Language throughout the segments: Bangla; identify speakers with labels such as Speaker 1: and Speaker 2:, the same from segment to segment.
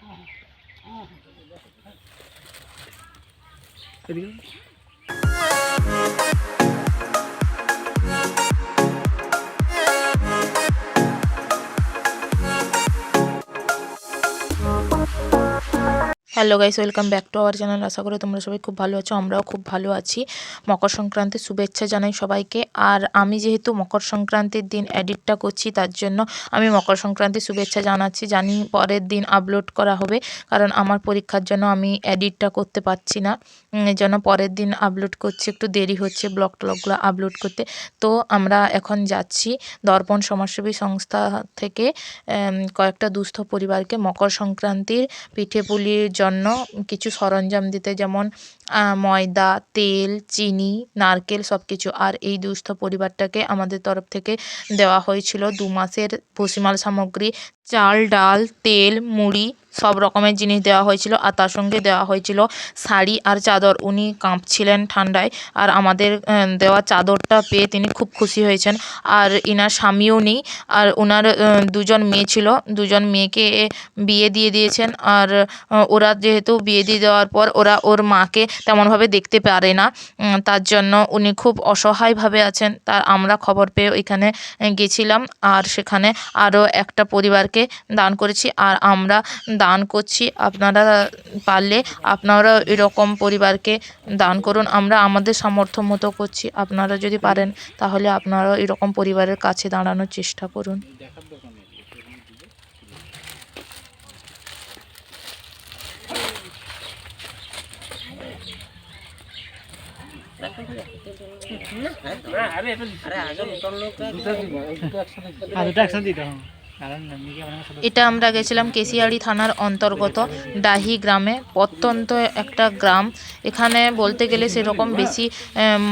Speaker 1: 啊啊这个 hello guys welcome back to our channel আশা করি তোমরা সবাই খুব ভালো আছো, আমরাও খুব ভালো আছি। মকর সংক্রান্তির শুভেচ্ছা জানাই সবাইকে। আর আমি যেহেতু মকর সংক্রান্তির দিন এডিটটা করছি, তার জন্য আমি মকর সংক্রান্তির শুভেচ্ছা জানাচ্ছি। জানি পরের দিন আপলোড করা হবে, কারণ আমার পরীক্ষার জন্য আমি এডিটটা করতে পারছি না। জন্য পরের দিন আপলোড করছি, একটু দেরি হচ্ছে ব্লগ টলগগুলো আপলোড করতে। তো আমরা এখন যাচ্ছি দর্পণ সমাজসেবী সংস্থা থেকে কয়েকটা দুস্থ পরিবারকে মকর সংক্রান্তির পিঠে পুলির জন্য কিছু সরঞ্জাম দিতে, যেমন ময়দা, তেল, চিনি, নারকেল সব কিছু আর এই দুস্থ পরিবারটাকে আমাদের তরফ থেকে দেওয়া হয়েছিল দু মাসের ভুসিমাল সামগ্রী। চাল, ডাল, তেল, মুড়ি সব রকমের জিনিস দেওয়া হয়েছিল আর তার সঙ্গে দেওয়া হয়েছিল শাড়ি আর চাদর। উনি কাঁপছিলেন ঠান্ডায় আর আমাদের দেওয়া চাদরটা পেয়ে তিনি খুব খুশি হয়েছেন। আর ইনার স্বামীও নেই আর ওনার দুজন মেয়ে ছিল। দুজন মেয়েকে বিয়ে দিয়ে দিয়েছেন আর ওরা যেহেতু বিয়ে দিয়ে দেওয়ার পর ওরা ওর মাকে তেমনভাবে দেখতে পারে না তার জন্য উনি খুব অসহায়ভাবে আছেন। তার আমরা খবর পেয়ে ওইখানে গেছিলাম আর সেখানে আরও একটা পরিবারকে দান করেছি। আর আমরা দান করছি। আপনারা পারলে আপনারা এরকম পরিবারকে দান করুন। আমরা আমাদের সামর্থ্য মতো করছি। আপনারা যদি পারেন, তাহলে আপনারাও এরকম পরিবারের কাছে দাঁড়ানোর চেষ্টা করুন। এটা আমরা গেছিলাম কেশিয়াড়ি থানার অন্তর্গত ডাহি গ্রামে। প্রত্যন্ত একটা গ্রাম। এখানে বলতে গেলে সেরকম বেশি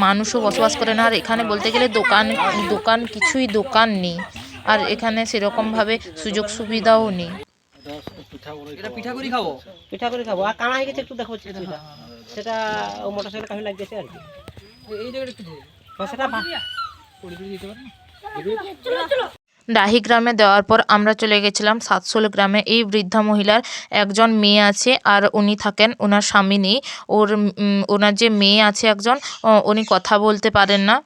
Speaker 1: মানুষও বসবাস করে না। আর এখানে বলতে গেলে দোকান দোকান কিছুই দোকান নেই। আর এখানে সেরকমভাবে সুযোগ সুবিধাও নেই।
Speaker 2: এটা পিঠা করি খাব?
Speaker 3: পিঠা করে খাব। আর কানা হয়ে গেছে একটু দেখো সেটা সেটা মোটরসাইকেল কাহিনী লাগতেছে আর কি।
Speaker 2: এই জায়গাটা একটু ধরে
Speaker 3: তো সেটা ভা-
Speaker 2: পড়ে পড়ে দিতে পারে
Speaker 1: ডাহি গ্রামে দেওয়ার পর আমরা চলে গেছিলাম সাতশোল গ্রামে। এই বৃদ্ধা মহিলার একজন মেয়ে আছে আর উনি থাকেন ওনার স্বামী নেই। ওর ওনার যে মেয়ে আছে একজন ও, উনি কথা বলতে পারেন না।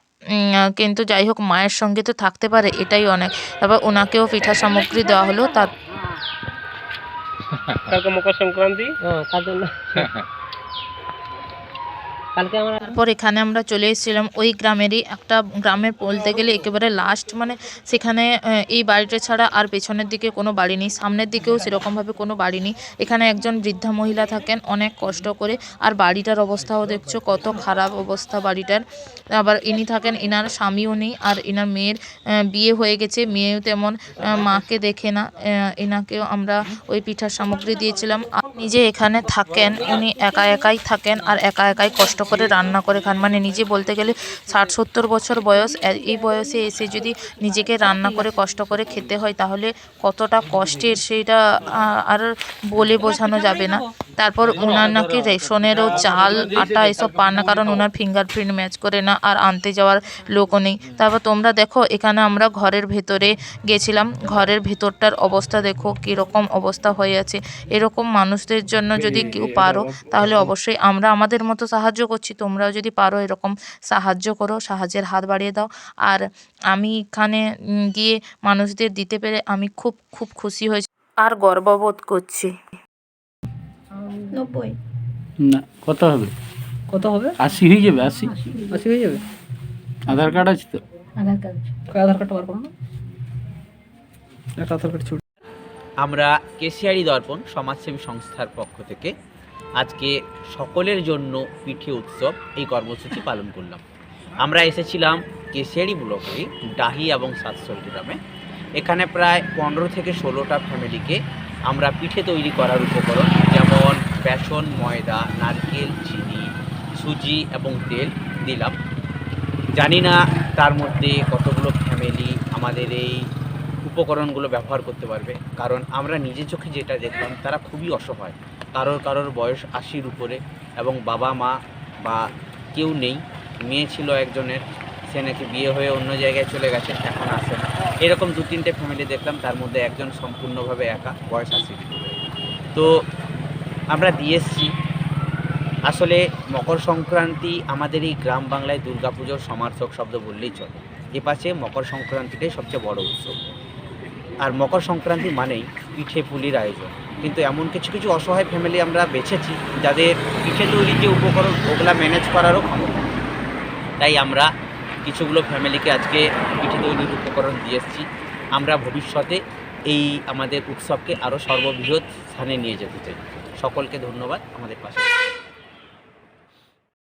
Speaker 1: কিন্তু যাই হোক মায়ের সঙ্গে তো থাকতে পারে এটাই অনেক। তারপর ওনাকেও পিঠা সামগ্রী দেওয়া হলো তার
Speaker 3: কালকে মকর সংক্রান্তি?
Speaker 1: তারপর এখানে আমরা চলে এসেছিলাম ওই গ্রামেরই একটা গ্রামের বলতে গেলে একেবারে লাস্ট মানে সেখানে এই বাড়িটা ছাড়া আর পেছনের দিকে কোনো বাড়ি নেই, সামনের দিকেও সেরকমভাবে কোনো বাড়ি নেই। এখানে একজন বৃদ্ধা মহিলা থাকেন অনেক কষ্ট করে, আর বাড়িটার অবস্থাও দেখছ কত খারাপ অবস্থা বাড়িটার। আবার ইনি থাকেন, ইনার স্বামীও নেই, আর ইনার মেয়ের বিয়ে হয়ে গেছে। মেয়েও তেমন মাকে দেখে না এনাকেও আমরা ওই পিঠার সামগ্রী দিয়েছিলাম। নিজে এখানে থাকেন, উনি একা একাই থাকেন আর একা একাই কষ্ট করে রান্না করে খান। মানে নিজে বলতে গেলে ষাট, সত্তর বছর বয়স এই বয়সে এসে যদি নিজেকে রান্না করে, কষ্ট করে খেতে হয়, তাহলে কতটা কষ্টের সেইটা আর বলে বোঝানো যাবে না। তারপর ওনার নাকি রেশনেরও চাল আটা এসব পান না কারণ ওনার ফিঙ্গারপ্রিন্ট ম্যাচ করে না আর আনতে যাওয়ার লোকও নেই। তারপর তোমরা দেখো এখানে আমরা ঘরের ভেতরে গেছিলাম। ঘরের ভেতরটার অবস্থা দেখো কীরকম অবস্থা হয়ে আছে। এরকম মানুষদের জন্য যদি কেউ পারো তাহলে অবশ্যই আমরা আমাদের মতো সাহায্য করছি। তোমরাও যদি পারো এরকম সাহায্য করো সাহায্যের হাত বাড়িয়ে দাও। আর আমি এখানে গিয়ে মানুষদের দিতে পেরে আমি খুব খুব খুশি হয়েছি। আর গর্ববোধ করছি।
Speaker 4: নব্বই।
Speaker 5: না কত হবে?
Speaker 2: কত হবে?
Speaker 5: আশি হয়ে যাবে আশি।
Speaker 2: আশি হয়ে যাবে।
Speaker 5: আধার কার্ড আছে তো?
Speaker 4: আধার কার্ড
Speaker 2: আধার কার্ডটা বার করো না? একটা আধার কার্ড ছুট।
Speaker 6: আমরা কেশিয়ারি দর্পণ সমাজসেবী সংস্থার পক্ষ থেকে আজকে সকলের জন্য পিঠে উৎসব এই কর্মসূচি পালন করলাম। আমরা এসেছিলাম কেশিয়ারি ব্লকে ডাহি এবং সাতসল গ্রামে। এখানে প্রায় পনেরো থেকে ষোলোটা ফ্যামিলিকে আমরা পিঠে তৈরি করার উপকরণ বেসন, ময়দা, নারকেল, চিনি, সুজি এবং তেল দিলাম। জানি না তার মধ্যে কতগুলো ফ্যামিলি আমাদের এই উপকরণগুলো ব্যবহার করতে পারবে, কারণ আমরা নিজের চোখে যেটা দেখলাম তারা খুবই অসহায়। কারোর কারোর বয়স আশির উপরে এবং বাবা, মা বা কেউ নেই। মেয়ে ছিল একজনের, সে নাকি বিয়ে হয়ে অন্য জায়গায় চলে গেছে, এখন আসে না। এরকম দু তিনটে ফ্যামিলি দেখলাম, তার মধ্যে একজন সম্পূর্ণভাবে একা, বয়স আশি তো আমরা দিয়ে এসছি। আসলে মকর সংক্রান্তি আমাদের এই গ্রাম বাংলায় দুর্গাপুজোর সমার্থক শব্দ বললেই চলে। এপাশে মকর সংক্রান্তিটাই সবচেয়ে বড় উৎসব। আর মকর সংক্রান্তি মানেই পিঠে পুলির আয়োজন। কিন্তু এমন কিছু কিছু অসহায় ফ্যামিলি আমরা বেছেছি, যাদের পিঠে তৈরির যে উপকরণ ওগুলা ম্যানেজ করারও ক্ষমতা। তাই আমরা কিছুগুলো ফ্যামিলিকে আজকে পিঠে তৈরির উপকরণ দিয়ে এসেছি। আমরা ভবিষ্যতে এই আমাদের উৎসবকে আরও সর্ববৃহৎ স্থানে নিয়ে যেতে চাই। সকলকে ধন্যবাদ আমাদের পাশে।